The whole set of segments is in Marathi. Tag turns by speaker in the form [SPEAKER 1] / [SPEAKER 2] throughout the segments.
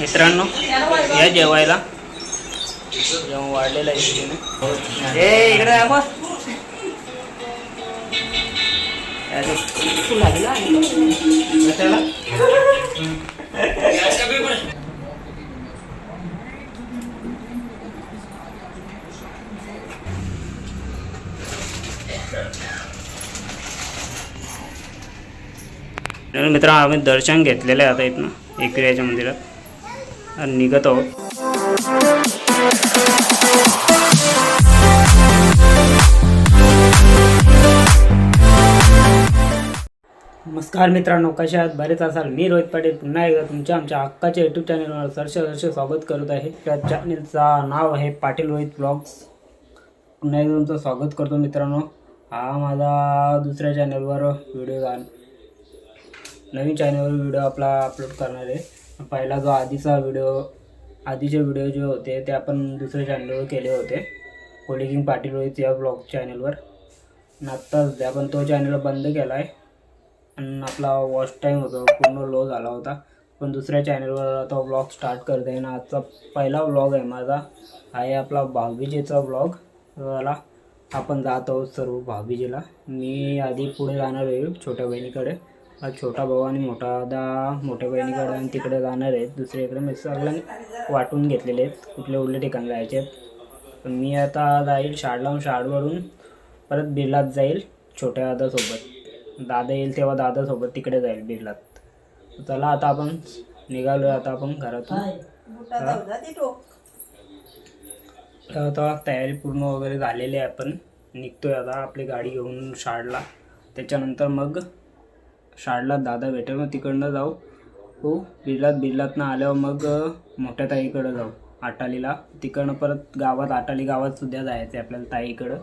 [SPEAKER 1] मित्रांनो या जेवायला. जेवण वाढलेलं आहे तिने इकडे मित्रांनो आम्ही दर्शन घेतलेलं आहे आता इथनं एकविराच्या मंदिरात. आणि निघत आहोत. नमस्कार मित्रांनो कशा आहात? बरेच असाल. मी रोहित पाटील. पुन्हा एकदा तुमच्या आमच्या हक्काच्या यूट्यूब चॅनलवर सरसे सरसे स्वागत करत आहे. त्या चॅनलचा नाव आहे पाटील रोहित ब्लॉग्स पुन्हा एकदा तुमचं स्वागत करतो मित्रांनो. हा माझा दुसऱ्या चॅनलवर व्हिडिओ घाल नवीन चॅनलवर व्हिडिओ आपला अपलोड करणार आहे. पहिला जो आधीचा व्हिडिओ आधीचे व्हिडिओ जे होते ते आपण दुसऱ्या चॅनलवर केले होते. कोलिकिंग पाटील रोहित या ब्लॉग चॅनलवर आणि द्या सध्या आपण तो चॅनल बंद केला आहे आणि आपला वॉच टाईम होतो पूर्ण लो झाला होता. पण दुसऱ्या चॅनलवर आता व्लॉग स्टार्ट करते आहे आणि आजचा पहिला व्लॉग आहे माझा. आहे आपला भाऊबीजेचा व्लॉग झाला आपण जात आहोत सर्व भाऊबीजेला. मी आधी पुढे जाणार आहे छोट्या बहिणीकडे. हा छोटा भाऊ आणि मोठा दादा मोठ्या बहिणीकडे आणि तिकडे जाणार आहेत. दुसरीकडे मी सगळ्यांनी वाटून घेतलेले आहेत. कुठले कुठले ठिकाणी जायचे आहेत. पण मी आता जाईल शाळेला शाळेवरून. परत बिर्लात जाईल छोट्या दादासोबत. दादा येईल तेव्हा दादासोबत तिकडे जाईल बिर्लात चला आता आपण निघालो आता आपण घरातून. आता तयारी पूर्ण वगैरे झालेली आहे आपण. निघतोय आता आपली गाडी घेऊन शाळेला. त्याच्यानंतर मग शाळेला दादा भेटेल मग तिकडनं जाऊ. हो बिर्लात बिर्लातनं आल्यावर मग मोठ्या ताईकडं जाऊ आटालीला. तिकडनं परत गावात आटाली गावात सुद्धा जायचं आहे आपल्याला ताईकडं.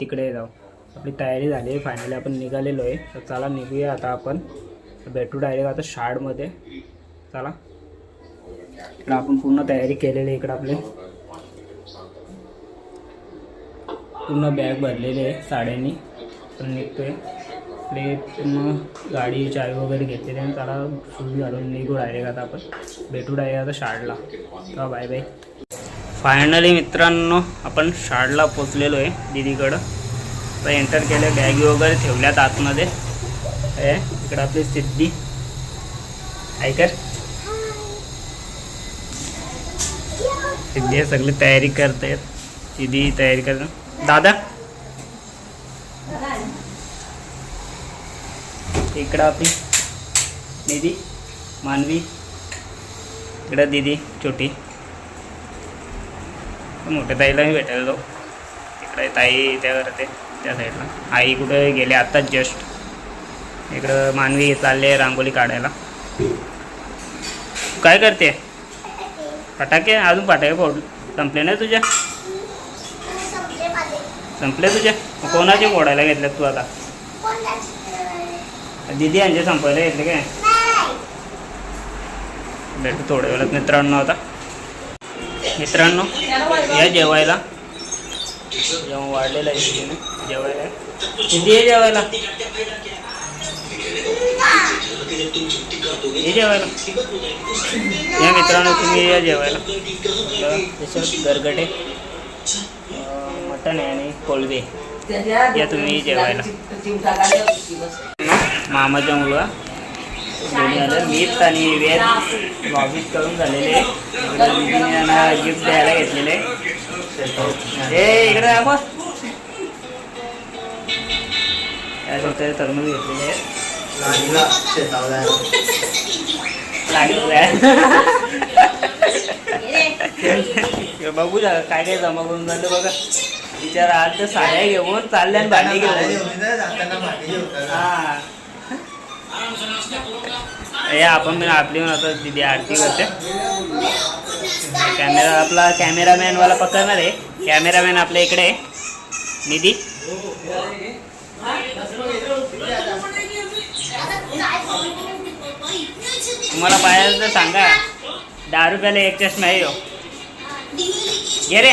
[SPEAKER 1] तिकडे जाऊ. आपली तयारी झाली आहे फायनली आपण निघालेलो आहे. तर चला निघूया आता आपण. भेटू डायरेक्ट आता शाळेमध्ये. चला. इकडं आपण पूर्ण तयारी केलेली आहे इकडं आपले. पूर्ण बॅग भरलेली आहे साड्यांनी. पण निघतोय. आपले मग गाडी चाय वगैरे घेतलेली आणि त्याला शूज घालून निघू डायरेक्ट आता आपण. भेटू डायरेक्ट आता शाळेला. तर बाय बाय फायनली मित्रांनो आपण शाळेला पोचलेलो आहे दिदीकडं. तर एंटर केलं बॅगी वगैरे ठेवल्यात आतमध्ये. हे इकडं आपली सिद्धी. ऐकर सिद्धी हे सगळी तयारी करतायत. सिद्धी तयारी करत दादा? इकडं आपली निधी मानवी. इकडं दिदी छोटी. मोठ्या ताईला मी भेटायला जाऊ. इकडे ताई त्या करते त्या साईडला. आई कुठे गेले आत्ताच जस्ट इकडं मानवी चालले रांगोळी काढायला. काय करते? फटाके? अजून फटाके फोड संपले नाही तुझ्या संपले तुझ्या कोणाचे फोडायला घेतल्यात तू आता? दिदी यांचे संपायला घेतले काय भेटू थोड्या वेळात मित्रांनो आता. मित्रांनो या जेवायला. जेवण वाढलेलं आहे तिने जेवायला. किती आहे जेवायला. हे जेवायला. या मित्रांनो तुम्ही या जेवायला. त्याच्यात गरगटे मटण आहे आणि कोळबे या तुम्ही जेवायला. मामाचा मुलगा दोन्ही आलं. मीच आणि वेद लॉबीज करून झालेले. यांना गिफ्ट द्यायला घेतलेले. ए इकडे दाखव तरमूज घेतलेले. आहेत बघू काय काय जमा करून झालं बघा. विचार आज तर साड्या घेऊन चालल्या आणि भांडी घेऊन. हा. हे आपण आपली आता दिदी आरती करते कॅमेरा आपला कॅमेरामॅन वाला पकडणार आहे कॅमेरामॅन आपल्या इकडे. निधी तुम्हाला पाहिजे तर सांगा दहा रुपयाला एक चष्मा आहे हो घे रे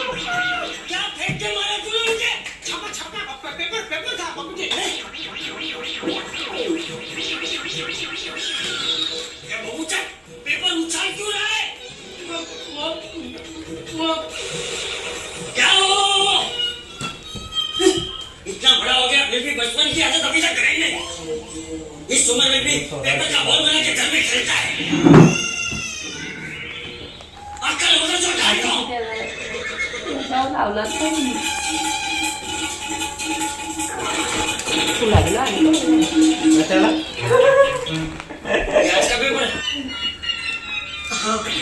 [SPEAKER 1] Thank you.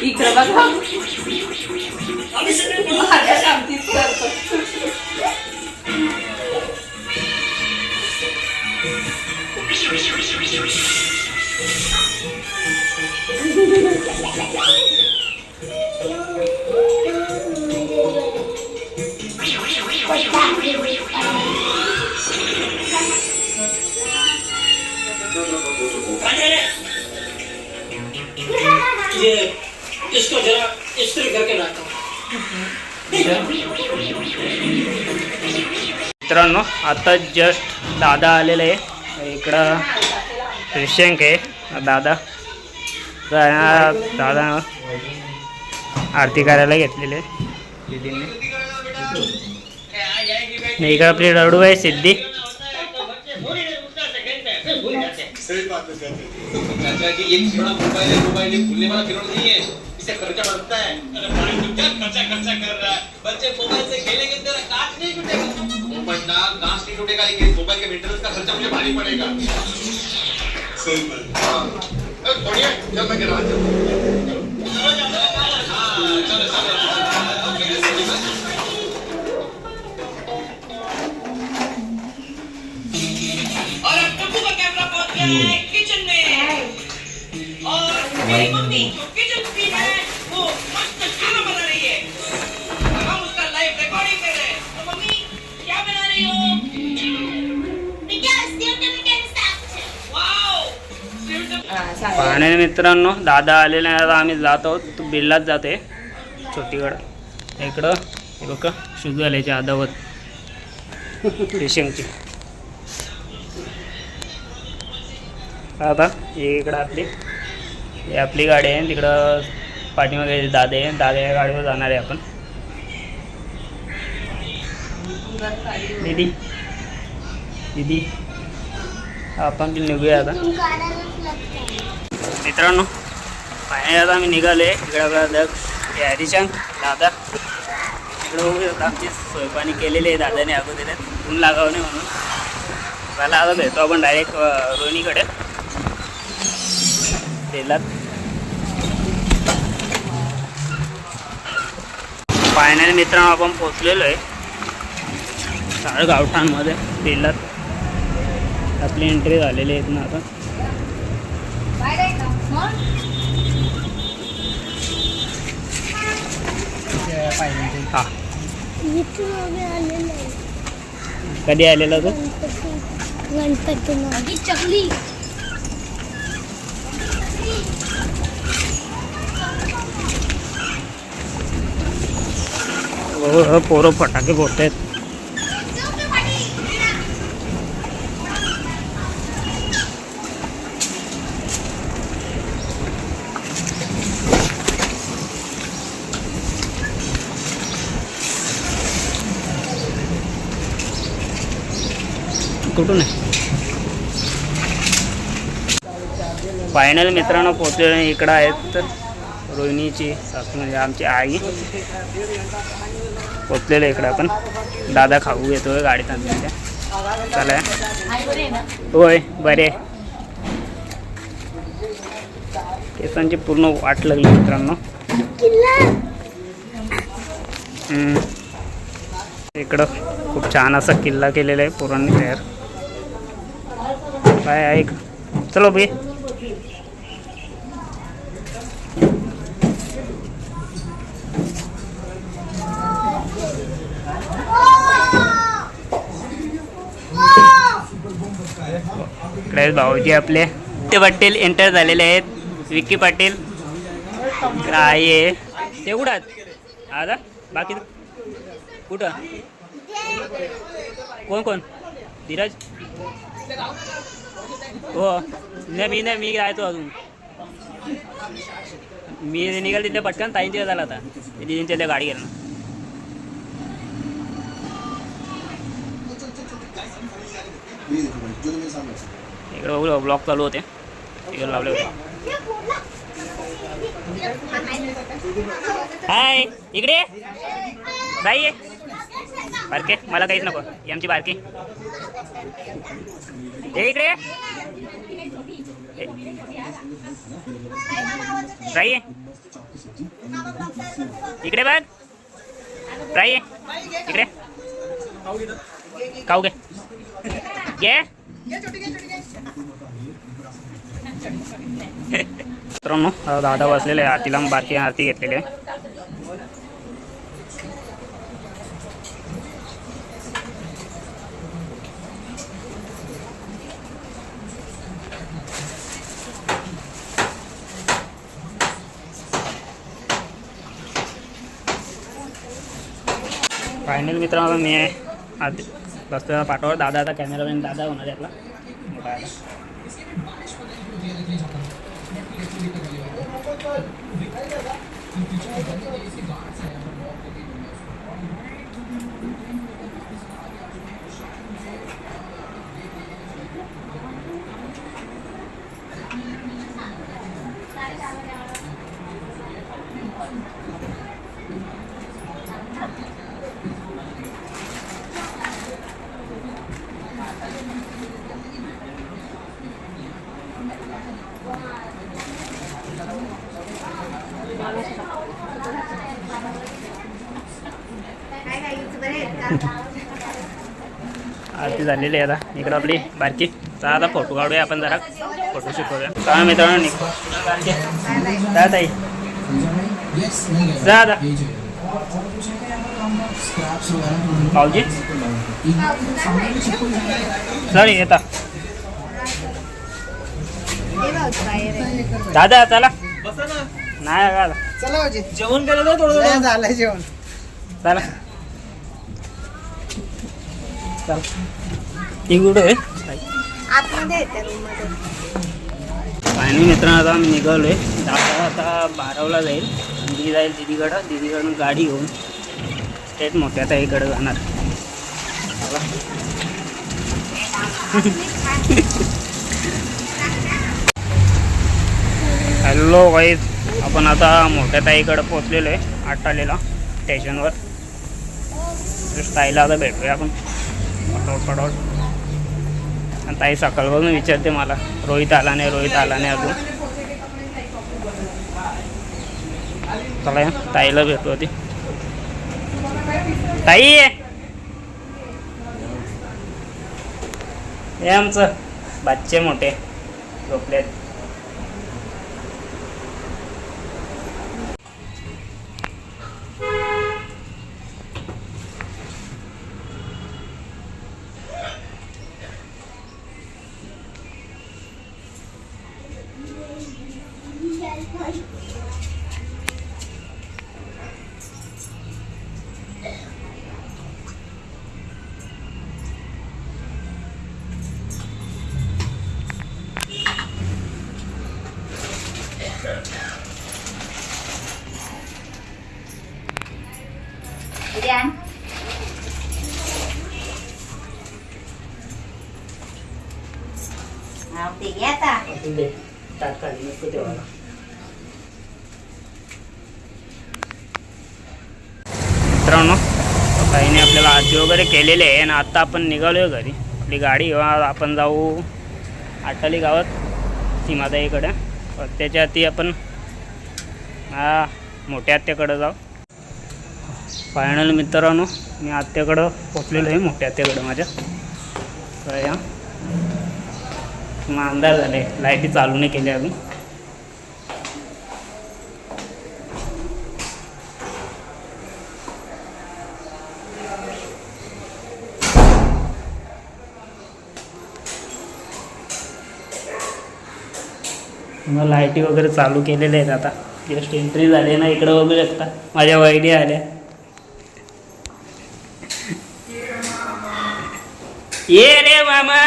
[SPEAKER 1] इकडे
[SPEAKER 2] बघा
[SPEAKER 3] अभी से मैं पढ़ूंगा
[SPEAKER 2] माझ्या शांतीच करतो
[SPEAKER 3] ये इसको जरा इस्त्री करके लाता हूँ।
[SPEAKER 1] मित्रांनो आता जस्ट दादा आलेला आहे. इकडं प्रिशंक आहे. दादा. दादा आरती करायला घेतलेले दीदीने. नाही इकडं आपली रडू आहे सिद्धी.
[SPEAKER 4] एक इसे खर्चा बढ़ता है। अरे भाई तू क्या खर्चा खर्चा कर रहा है? बच्चे मोबाइल से खेलेंगे तेरा कांच नहीं टूटेगा। मोबाइल ना कांच नहीं टूटेगा लेकिन मोबाइल के मेंटेनेंस का खर्चा मुझे भारी पड़ेगा। सही बात हाँ। अरे बढ़िया जब मैं गिरा हाँ
[SPEAKER 2] सांगा.
[SPEAKER 1] मित्रांनो दादा आलेले आहे. आता आम्ही जात आहोत. तू बिल्लाच जाते. छोटीकडं. इकडं. हे बघ शुद्ध आल्याची अदावत फिशिंगची आता इकडं आपली. हे आपली गाडी आहे. तिकडं पाठीमागे दादे आहे. दादा या गाडीवर जाणार आहे आपण. दीदी. दीदी. आपण निघूया आता. मित्रांनो फायनली आता आम्ही निघालो. आहे इकडं आपला दादा. इकडं आमची सोयपाणी केलेली आहे दादाने अगोदर ऊन लागावं नाही म्हणून. मला आता भेटतो आपण डायरेक्ट रोहिणीकडे. तेलात. फायनली मित्रांनो आपण पोचलेलो आहे. साडे गावठाणमध्ये तेलात. आपली एंट्री झालेली आहेत ना आता. हा. कधी आलेला तो
[SPEAKER 5] गणपती चकली.
[SPEAKER 1] हो, पोरं फटाके फोडतायत. कुठून आहे? फायनल मित्रांनो पोचलेले इकडं आहेत तर रोहिणीची सासू म्हणजे आमची आई. पोचलेलं इकडं आपण. दादा खाऊ येतोय गाडीत आणल्या चला. होय बरे केसांची पूर्ण वाट लागली मित्रांनो. इकडं खूप छान असा किल्ला केलेला आहे पोरांनी तयार. काय ऐक चलो भाई. भाऊजी आपले. ते पाटील एंटर झालेले आहेत. विक्की पाटील. काय ते कुठं आता बाकी कुठं? कोण कोण? धीरज? हो. नाही मी नाही मी राहतो अजून. मी निघाल तिथे पटकन ताईंच्या झाला आता. दिदींच्या त्या गाडी गेलं इकडे बघू ब्लॉक चालू होते. इकडे लावले होते हाय इकडे बाई बारके, मला काहीच नको. आमची बारकी. हे इकडे. ये. इकडे बघ. ये. इकडे. खाऊ घे. घे. मित्रांनो दादा बसलेले आरतीला बारकी आरती घेतलेली आहे. फायनल मित्रांनो मी आहे. आधी बसतो पाठवर दादा आता कॅमेरामॅन दादा होणार यातला मोठा दादा. आरती झालेली आहे आता. इकडं आपली बारकी. तर आता फोटो काढूया आपण जरा. फोटो शिकवूया. काय मित्रांनो निघ. जा ताई. जा आता. भाऊजी. चल येता. दादा चला. नाही दादा
[SPEAKER 5] चला
[SPEAKER 1] जेवण केलं तर थोडं
[SPEAKER 5] नाही जेवण
[SPEAKER 1] चला. चल. ती कुठं आहे.
[SPEAKER 2] आतमध्ये
[SPEAKER 1] मित्रांनो आता आम्ही निघालोय. दादा आता बारावला जाईल. दिदी जाईल दिदीकडं. दिदीकडून गाडी घेऊन. स्टेट मोठ्या आता इकडं जाणार. हॅलो वाईज आपण आता मोठ्या ताईकडे पोचलेलो आहे आटालेला स्टेशनवर ताईला आता भेटूया आपण. पटोट पटोट आणि ताई सकाळपासून विचारते मला रोहित आला नाही रोहित आला नाही अजून. चला ताईला भेटू होती ताई हे आमचं. बच्चे मोठे. झोपलेत. तात्कालिक नको तेव्हा मित्रांनो ताईने आपल्याला आजी वगैरे केलेले आहे आणि आत्ता आपण निघालो आहे घरी. आपली गाडी आपण जाऊ आटाली गावात सीमाताईकडे. त्याच्या आधी आपण हा मोठ्या आत्याकडं जाऊ. फायनल मित्रांनो मी आत्याकडं पोचलेलो आहे मोठ्या आत्याकडं माझ्या. तर या. मग अंधार झाले लाईटी चालू नाही केली अजून. मग लाईटी वगैरे चालू केलेले आहेत आता. जस्ट एंट्री झाली ना इकडं बघू शकता. माझ्या वहिनी आल्या. ये रे मामा.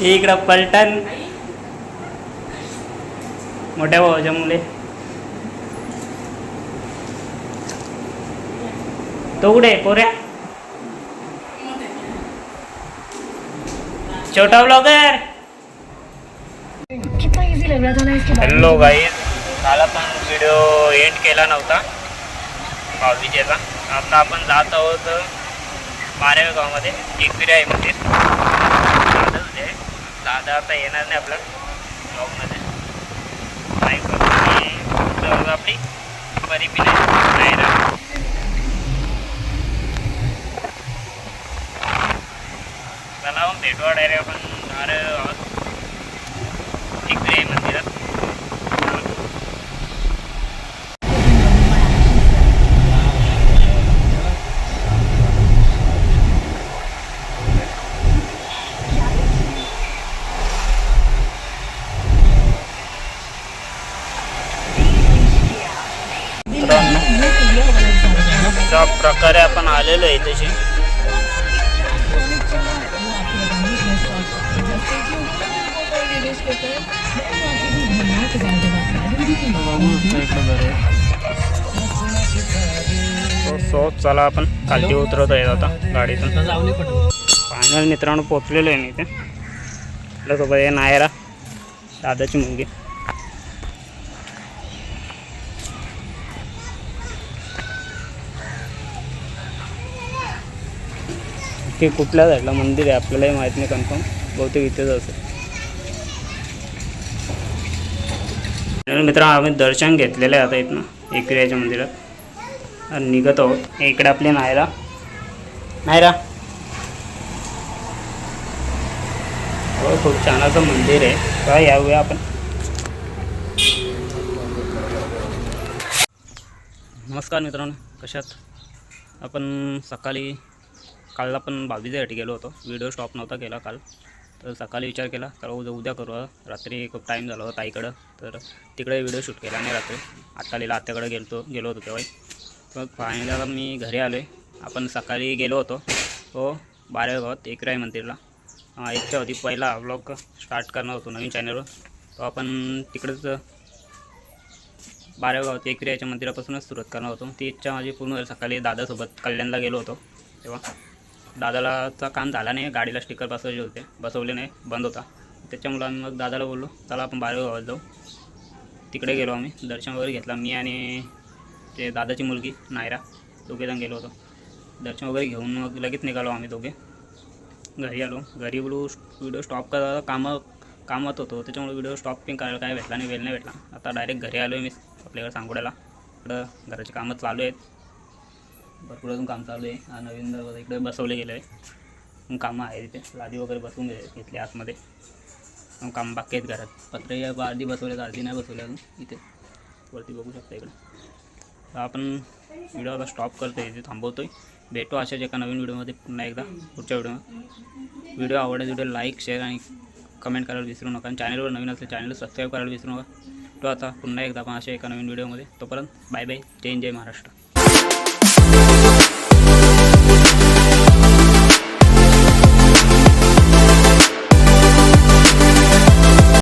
[SPEAKER 1] इकडं पलटण मोठ्या भावाच्या मुले. तो कुठे आहे, पोऱ्या. छोटा ब्लॉगर हॅलो गाईज काल आपण व्हिडिओ एंड केला नव्हता. भाऊबीजेचा. आता आपण जात आहोत बाराव्या गावामध्ये एकविरा आहे मंदिर. दादा म्हणजे दादा आता येणार नाही आपल्या ब्लॉगमध्ये नाही आपली परी बी नाही राहत. चला मग भेटवा डायरेक्ट आपण अरे गावात एकविरा आहे मंदिरात. अशा प्रकारे आपण आलेलो आहे तशी सो चला आपण खालती उतरत आहे आता गाडीतून. फायनल मित्रांनो पोचलेलो आहे मी इथे. आपल्यासोबत आहे नायरा दादाची मुलगी. ते कुठल्या साईडला मंदिर आहे आपल्यालाही माहीत नाही कन्फर्म बहुतेक इथेच असेल. तर मित्रांनो आम्ही दर्शन घेतलेलं आहे आता इथनं एकविराच्या मंदिरात. आणि निघत आहोत. इकडे आपली नायरा. नायरा. हो खूप छान असं मंदिर आहे. का याऊया आपण. नमस्कार मित्रांनो कशात आपण सकाळी काल आपण बावीसाठी गेलो होतो. व्हिडिओ स्टॉप नव्हता केला काल. तर सकाळी विचार केला तर उद्या उद्या करू. रात्री खूप टाईम झाला होता ताईकडं तर तिकडे व्हिडिओ शूट केला नाही रात्री. आत्तालीला आत्याकडे गेलो गेलो होतो तेव्हा मग फायनली मी घरी आलो आहे आपण सकाळी गेलो होतो. हो बारेगावात एकराय मंदिरला. इच्छा होती पहिला ब्लॉग स्टार्ट करणार होतो नवीन चॅनलवर तो आपण तिकडंच बारेगावात गावात मंदिरापासूनच सुरुवात करणार होतो. ती इच्छा माझी पूर्ण झाली. सकाळी दादासोबत कल्याणला गेलो होतो तेव्हा. दादालाचा काम झाला नाही. गाडीला स्टिकर बसवायचे होते. बसवले नाही. बंद होता. त्याच्यामुळं आम्ही मग दादाला बोललो चला आपण बारेगावात जाऊ. तिकडे गेलो आम्ही. दर्शन वगैरे घेतला. मी आणि ते दादाची मुलगी नायरा दोघेजण गेलो होतो. दर्शन वगैरे घेऊन मग लगेच निघालो आम्ही दोघे. घरी आलो. घरी बोलू व्हिडिओ स्टॉप करा कामं कामात होतो. त्याच्यामुळे व्हिडिओ स्टॉपिंग करायला काय भेटला नाही वेळ नाही भेटला. आता डायरेक्ट घरी आलो आहे मी आपल्याकडे सांगोड्याला. इकडं घराची कामं चालू आहेत. भरपूर अजून काम चालू आहे. हा नवीन दरवाजा इकडे बसवले गेलं आहे कामं आहे तिथे लादी वगैरे बसवून घे घेतली आतमध्ये. मग काम बाकी आहेत घरात. पत्रे या बसवले बसवले अर्धी नाही बसवले अजून. इथे. वरती बघू शकता इकडं. आपण व्हिडिओ आता स्टॉप करतो इथे थांबवतो आहे भेटू अशाच एका नवीन व्हिडिओमध्ये पुन्हा एकदा पुढच्या व्हिडिओमध्ये व्हिडिओ आवडला व्हिडिओ लाईक शेअर आणि कमेंट करायला विसरू नका. आणि चॅनलवर नवीन असेल चॅनल सबस्क्राईब करायला विसरू नका. तो आता पुन्हा एकदा आपण अशा एका नवीन व्हिडिओमध्ये तोपर्यंत बाय बाय जय जय महाराष्ट्र.